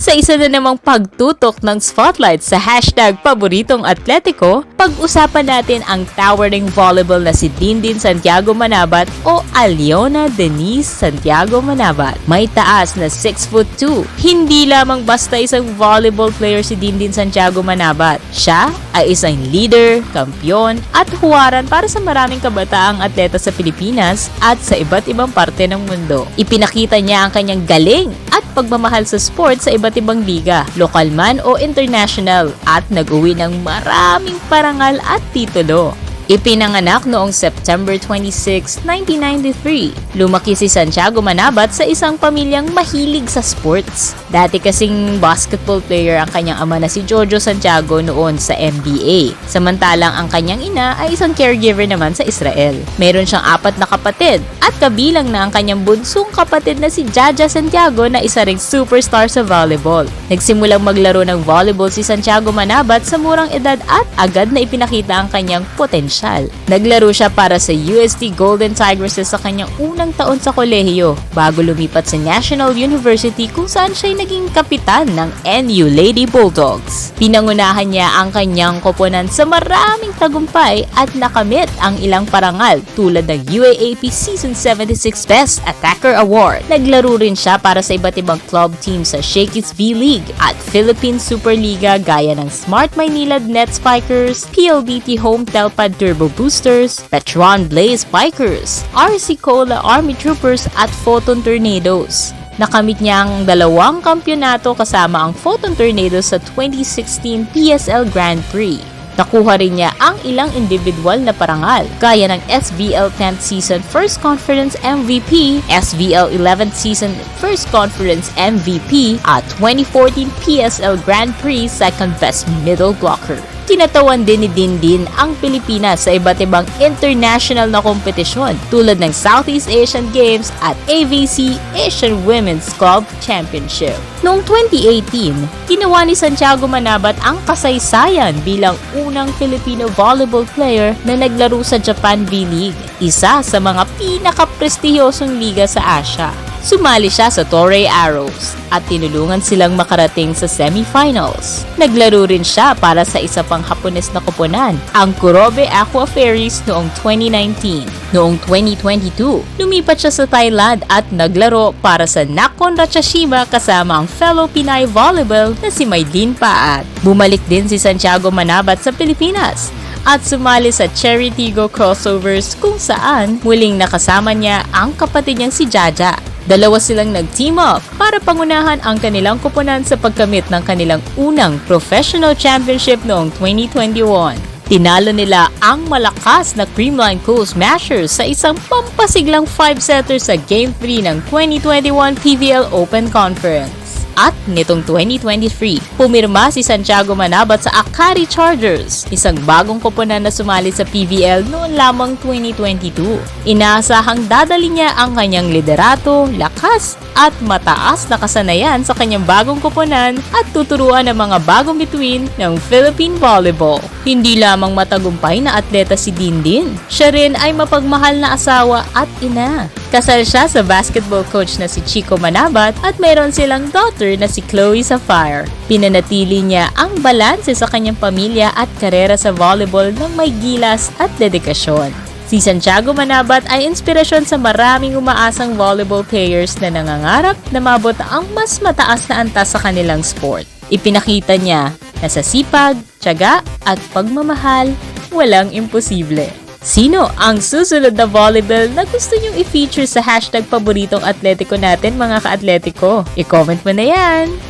Sa isa na namang pagtutok ng spotlight sa hashtag paboritong atletiko, pag-usapan natin ang towering volleyball na si Dindin Santiago Manabat o Aliona Denise Santiago Manabat. May taas na 6'2". Hindi lamang basta isang volleyball player si Dindin Santiago Manabat. Siya ay isang leader, kampyon at huwaran para sa maraming kabataang atleta sa Pilipinas at sa iba't ibang parte ng mundo. Ipinakita niya ang kanyang galing pagmamahal sa sport sa iba't ibang liga, lokal man o international at nag-uwi ng maraming parangal at titulo. Ipinanganak noong September 26, 1993. Lumaki si Santiago Manabat sa isang pamilyang mahilig sa sports. Dati kasing basketball player ang kanyang ama na si Jojo Santiago noon sa NBA. Samantalang ang kanyang ina ay isang caregiver naman sa Israel. Meron siyang apat na kapatid at kabilang na ang kanyang bunsong kapatid na si Jaja Santiago na isa ring superstar sa volleyball. Nagsimulang maglaro ng volleyball si Santiago Manabat sa murang edad at agad na ipinakita ang kanyang potential. Naglaro siya para sa USD Golden Tigresses sa kanyang unang taon sa kolehiyo bago lumipat sa National University kung saan siya naging kapitan ng NU Lady Bulldogs. Pinangunahan niya ang kanyang koponan sa maraming tagumpay at nakamit ang ilang parangal tulad ng UAAP Season 76 Best Attacker Award. Naglaro rin siya para sa iba't ibang club team sa Shakey's V-League at Philippine Superliga gaya ng Smart Maynilad Net Spikers, PLDT Home Telpad Turbo Boosters, Petron Blaze Bikers, RC Cola Army Troopers at Photon Tornadoes. Nakamit niya ang dalawang kampyonato kasama ang Photon Tornadoes sa 2016 PSL Grand Prix. Nakuha rin niya ang ilang individual na parangal, gaya ng SVL 10th Season First Conference MVP, SVL 11th Season First Conference MVP, at 2014 PSL Grand Prix Second Best Middle Blocker. Kinatawan din ni Dindin ang Pilipinas sa iba't ibang international na kompetisyon tulad ng Southeast Asian Games at AVC Asian Women's Club Championship. Noong 2018, ginawa ni Santiago Manabat ang kasaysayan bilang unang Filipino volleyball player na naglaro sa Japan V-League, isa sa mga pinakaprestihosong liga sa Asia. Sumali siya sa Torrey Arrows at tinulungan silang makarating sa semifinals. Naglaro rin siya para sa isa pang Hapones na koponan, ang Kurobe Aqua Fairies noong 2019. Noong 2022, lumipat siya sa Thailand at naglaro para sa Nakon Ratchashima kasama ang fellow Pinay volleyball na si Maylin Paat. Bumalik din si Santiago Manabat sa Pilipinas at sumali sa Cherry Tigo Crossovers kung saan muling nakasama niya ang kapatid niyang si Jaja. Dalawa silang nag-team up para pangunahan ang kanilang kupunan sa pagkamit ng kanilang unang professional championship noong 2021. Tinalo nila ang malakas na Creamline Cool Smashers sa isang pampasiglang 5-setter sa Game 3 ng 2021 PVL Open Conference. At nitong 2023, pumirma si Santiago Manabat sa Akari Chargers, isang bagong koponan na sumali sa PVL noon lamang 2022. Inaasahang dadali niya ang kanyang liderato, lakas, at mataas na kasanayan sa kanyang bagong koponan at tuturuan ng mga bagong bituin ng Philippine Volleyball. Hindi lamang matagumpay na atleta si Dindin, siya rin ay mapagmahal na asawa at ina. Kasal siya sa basketball coach na si Chico Manabat at mayroon silang daughter na si Chloe Sapphire. Pinanatili niya ang balanse sa kanyang pamilya at karera sa volleyball ng may gilas at dedikasyon. Si Santiago Manabat ay inspirasyon sa maraming umaasang volleyball players na nangangarap na mabot ang mas mataas na antas sa kanilang sport. Ipinakita niya na sa sipag, tiyaga at pagmamahal, walang imposible. Sino ang susunod na volleyball na gusto nyong i-feature sa hashtag paboritong atletiko natin mga ka-atletiko? I-comment mo na yan!